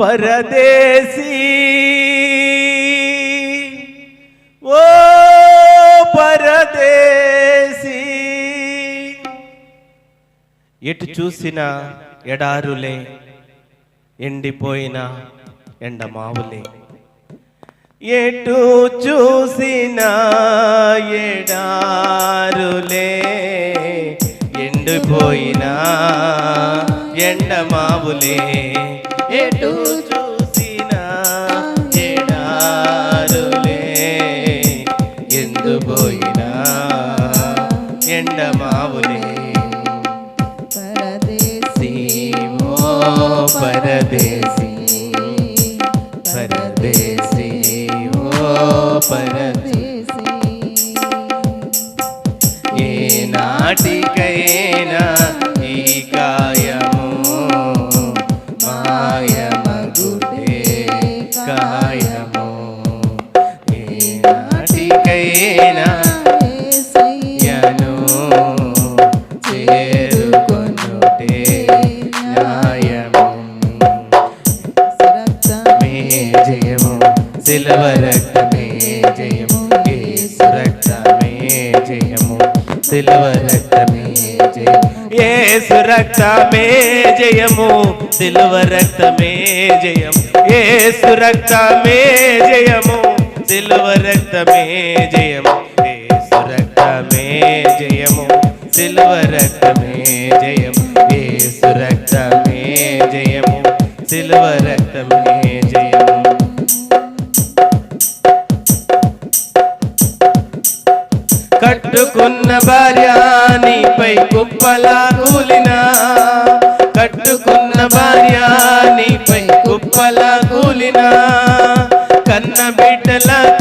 పరదేశీ. ఓ పరదేశీ. ఎటు చూసిన ఎడారులే ఎండిపోయిన ఎండమావులే. ఎటు చూసిన ఎడారులే ఎండిపోయిన ఎండమావులే. ఎటు చూసిన ఎడారులే ఎండిపోయిన ఎండమావులే. పరదేశీ సీమో పరదేశీ పరదేశీ. ఓ పరదేశీ ఏ నాటికైనా జయము సిల్వ రక్తమే జయము. ఏసు రక్తమే జయము సిల్వ రక్తమే జయము. ఏసు రక్తమే జయము సిల్వ రక్తమే జయము. ఏసు రక్తమే జయము సిల్వ రక్తమే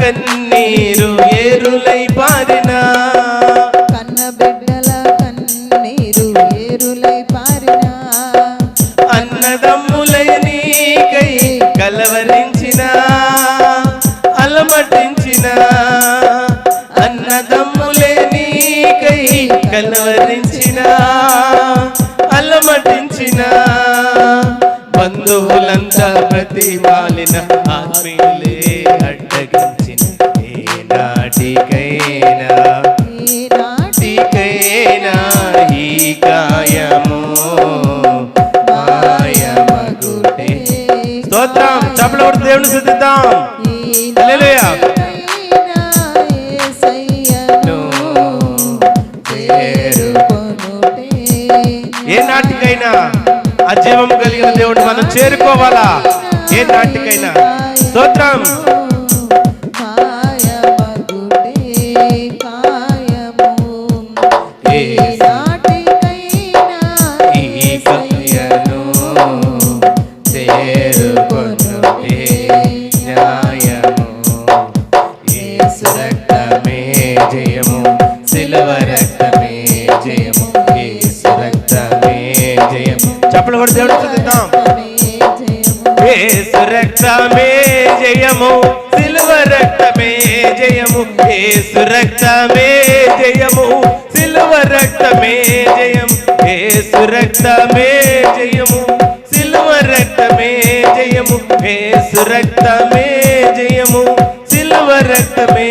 కన్నీరు ఏరులై పారినా? కన్న బిడ్డల కన్నీరు ఏరులై పారినా? అన్నదమ్ములై నీకై కలవరించిన? అలమటించిన? అన్నదమ్ములే నీకై కలవరించిన? అలమటించిన? బంధువులంతా ప్రతిమాలిన ఆత్మీయులే దేవుని శుద్ధిద్దాం ఏ నాటికైనా అజీవం కలిగిన దేవుడిని మనం చేరుకోవాలా? ఏ నాటికైనా. స్తోత్రం. సిలువ రక్తమే జయము యేసు రక్తమే జయము. చప్పలు కొట్టి దేవుడిని శుద్ధిద్దాం ఏసు రక్తమే జయము సిలువ రక్తమే జయము ఏసు రక్తమే జయము సిలువ రక్తమే జయం ఏసు రక్తమే జయము సిలువ రక్తమే జయము ఏసు రక్తమే జయము సిలువ రక్తమే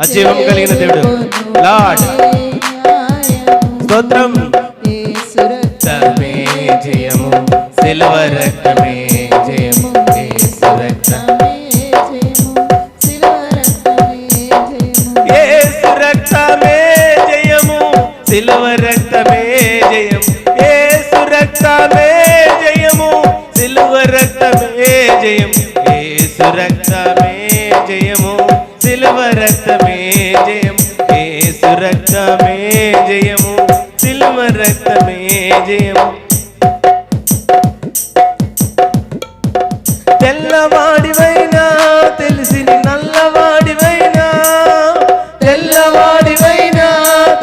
అజీవం కలిగిన దేవుడు. లార్డ్. స్తోత్రం. రక్తమే జయము. సిల్వ రక్తమే జయము. యేసు రక్తమే జయము. యేసు రక్తమే జయము. సిల్వ రక్తమే జయము యేసు రక్తమే జయము. సిల్వ రక్తమే జయము. యేసు రక్తమే యేసు రక్తమే జయము సిల్వ రక్తమే జయము తెల్లవాడివైనా తెలిసి నల్లవాడివైనా తెల్లవాడివైనా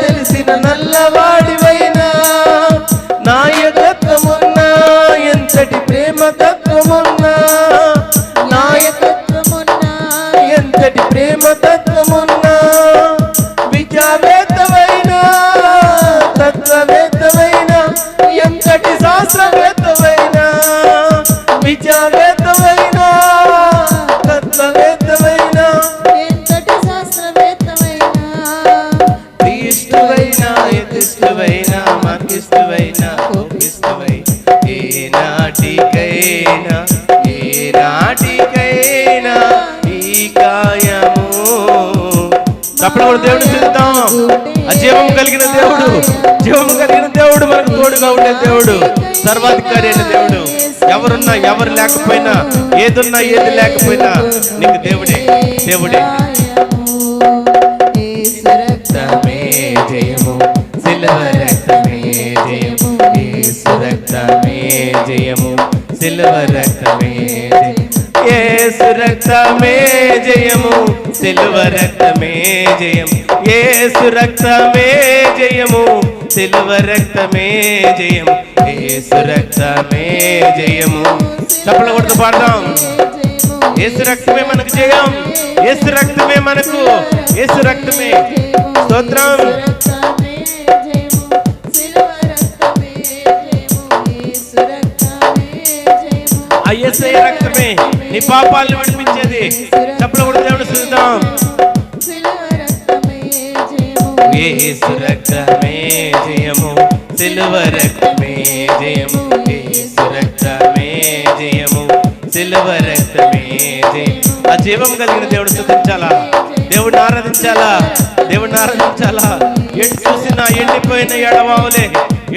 తెలిసిన నల్లవాడివైనా నాయకత్వమున్నా ఎంతటి ప్రేమ తత్వమున్నా నాయకత్వమున్నా ఎంతటి ప్రేమ తత్వమున్నా ఎంతటి జీవం కలిగిన దేవుడు. జీవం కలిగిన దేవుడు మనకు తోడుగా ఉండే దేవుడు. సర్వాధికారి అయిన దేవుడు. ఎవరున్నా ఎవరు లేకపోయినా ఏదున్నా ఏది లేకపోయినా నీకు దేవుడే దేవుడే. జయము శిలవ రక్తమే జయము యేసు రక్తమే జయము సిల్వ రక్తమే జయము. రక్తమే జయము శిలువ రక్తమే జయము. ఏసు రక్తమే జయము సిల్వ రక్తమే జయము ఏసు రక్తమే జయము. చప్పల కొడుతూ పాడదాం. ఏసు రక్తమే మనకు జయం యేసు రక్తమే మనకు ఏసు రక్తమే స్తోత్రం. ఆ రక్తమే నీ పాపాలను విడిపించేది. చప్పల కొడుతూ దేవుడు చూద్దాం యేసు రక్తమే జయము సిలువ రక్తమే జయము యేసు రక్తమే జయము సిలువ రక్తమే జయము ఆ జీవం కలిగిన దేవుడు చూపించాలా దేవుడిని ఆరాధించాలా? దేవుడిని ఆరాధించాలా? ఎటు చూసినా ఎండిపోయిన ఎడమావులే.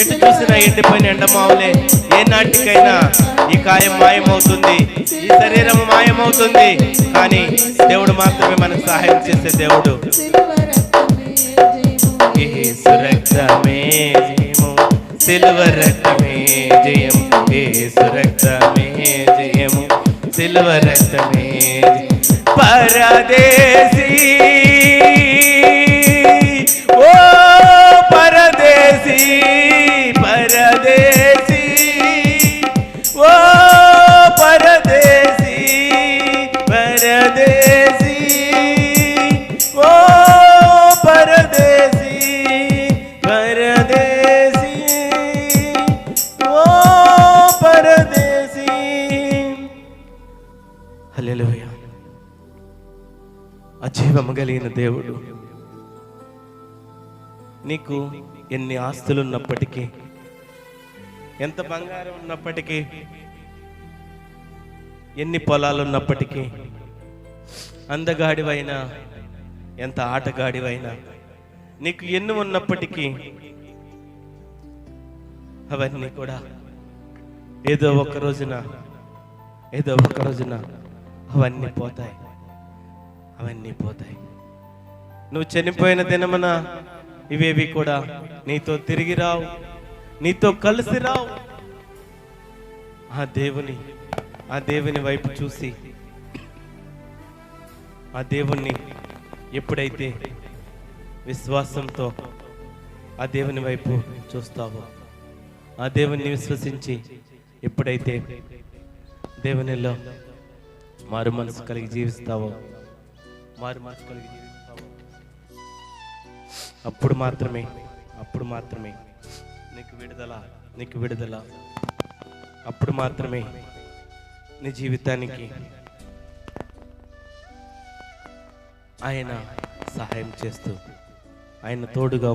ఎటు చూసినా ఎండిపోయిన ఎండమావులే. ఏ నాటికైనా ఈ కాయం మాయమవుతుంది. ఈ శరీరం మాయమవుతుంది. కానీ దేవుడు మాత్రమే మనకు సహాయం చేసే దేవుడు. యేసు రక్తమే జయము. సిల్వ రక్తమే జయము. యేసు రక్తమే జయము. సిల్వ రక్తమే పరదే అజీవము కలిగిన దేవుడు. నీకు ఎన్ని ఆస్తులు ఉన్నప్పటికీ ఎంత బంగారం ఉన్నప్పటికీ ఎన్ని పొలాలు ఉన్నప్పటికీ అందగాడివైనా ఎంత ఆటగాడివైనా నీకు ఎన్ని ఉన్నప్పటికీ అవన్నీ కూడా ఏదో ఒక రోజున ఏదో ఒక రోజున అవన్నీ పోతాయి. అవన్నీ పోతాయి. నువ్వు చనిపోయిన దినమున ఇవేవి కూడా నీతో తిరిగి రావు నీతో కలిసి రావు. ఆ దేవుని ఆ దేవుని వైపు చూసి ఆ దేవుణ్ణి ఎప్పుడైతే విశ్వాసంతో ఆ దేవుని వైపు చూస్తావో ఆ దేవుణ్ణి విశ్వసించి ఎప్పుడైతే దేవునిలో మారు మనసు కలిగి జీవిస్తావో మారు మనసు కలిగి జీవిస్తావో అప్పుడు మాత్రమే అప్పుడు మాత్రమే. నీకు విడుదల. నీకు విడుదల. అప్పుడు మాత్రమే నీ జీవితానికి ఆయన సహాయం చేస్తూ ఆయన తోడుగా